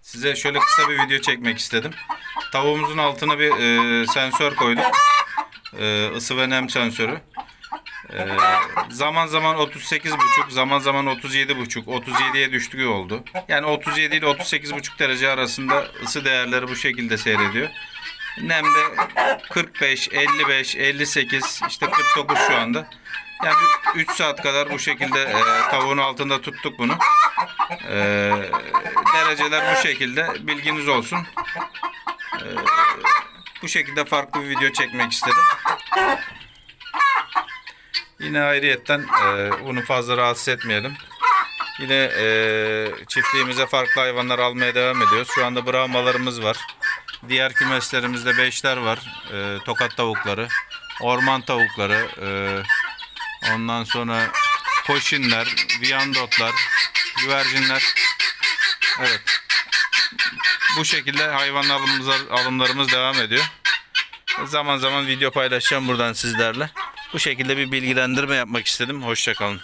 Size şöyle kısa bir video çekmek istedim. Tavuğumuzun altına bir e, sensör koyduk. E, ısı ve nem sensörü. E, zaman zaman 38,5, zaman zaman 37,5, 37'ye düştüğü oldu. Yani 37 ile 38,5 derece arasında ısı değerleri bu şekilde seyrediyor. Nem de 45, 55, 58, işte 49 şu anda. Yani 3 saat kadar bu şekilde e, tavuğun altında tuttuk bunu. E, dereceler bu şekilde. Bilginiz olsun. E, bu şekilde farklı bir video çekmek istedim. Yine ayrıyetten e, bunu fazla rahatsız etmeyelim. Yine e, çiftliğimize farklı hayvanlar almaya devam ediyoruz. Şu anda Brahmalarımız var. Diğer kümeslerimizde beşler var. E, tokat tavukları, orman tavukları, e, ondan sonra koşinler, viyandotlar, güvercinler. Evet. Bu şekilde hayvan alımımız, alımlarımız devam ediyor. Zaman zaman video paylaşacağım buradan sizlerle. Bu şekilde bir bilgilendirme yapmak istedim. Hoşçakalın.